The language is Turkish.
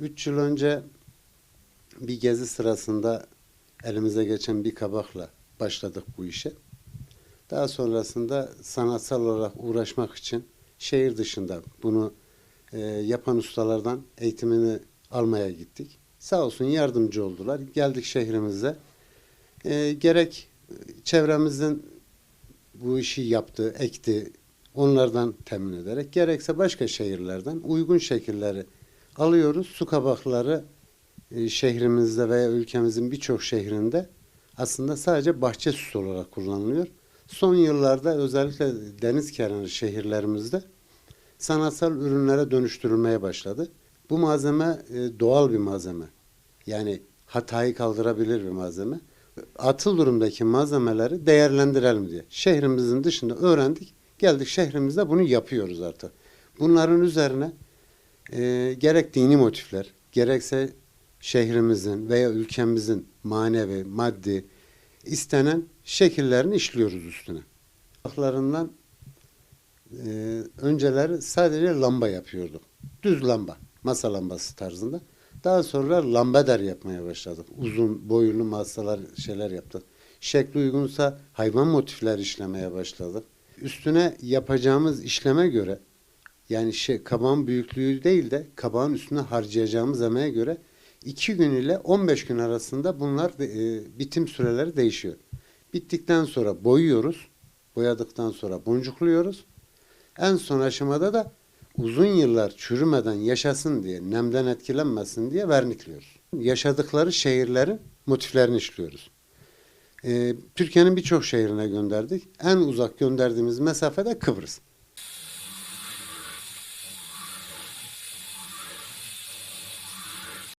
Üç yıl önce bir gezi sırasında elimize geçen bir kabakla başladık bu işe. Daha sonrasında sanatsal olarak uğraşmak için şehir dışında bunu e, yapan ustalardan eğitimini almaya gittik. Sağ olsun yardımcı oldular. Geldik şehrimize. E, gerek çevremizin bu işi yaptı, ekti, onlardan temin ederek gerekse başka şehirlerden uygun şekilleri alıyoruz. Su kabakları e, şehrimizde veya ülkemizin birçok şehrinde aslında sadece bahçe süsü olarak kullanılıyor. Son yıllarda özellikle deniz kenarı şehirlerimizde sanatsal ürünlere dönüştürülmeye başladı. Bu malzeme e, doğal bir malzeme. Yani hatayı kaldırabilir bir malzeme. Atıl durumdaki malzemeleri değerlendirelim diye. Şehrimizin dışında öğrendik. Geldik şehrimizde bunu yapıyoruz artık. Bunların üzerine e, gerek dini motifler, gerekse şehrimizin veya ülkemizin manevi, maddi istenen şekillerini işliyoruz üstüne. Haklarından e, önceleri sadece lamba yapıyorduk. Düz lamba, masa lambası tarzında. Daha sonra lambader yapmaya başladık. Uzun boylu masalar şeyler yaptık. Şekli uygunsa hayvan motifler işlemeye başladık. Üstüne yapacağımız işleme göre yani şey, kabağın büyüklüğü değil de kabağın üstüne harcayacağımız emeğe göre 2 gün ile 15 gün arasında bunlar e, bitim süreleri değişiyor. Bittikten sonra boyuyoruz. Boyadıktan sonra boncukluyoruz. En son aşamada da uzun yıllar çürümeden yaşasın diye, nemden etkilenmesin diye vernikliyoruz. Yaşadıkları şehirlerin motiflerini işliyoruz. Ee, Türkiye'nin birçok şehrine gönderdik. En uzak gönderdiğimiz mesafede Kıbrıs.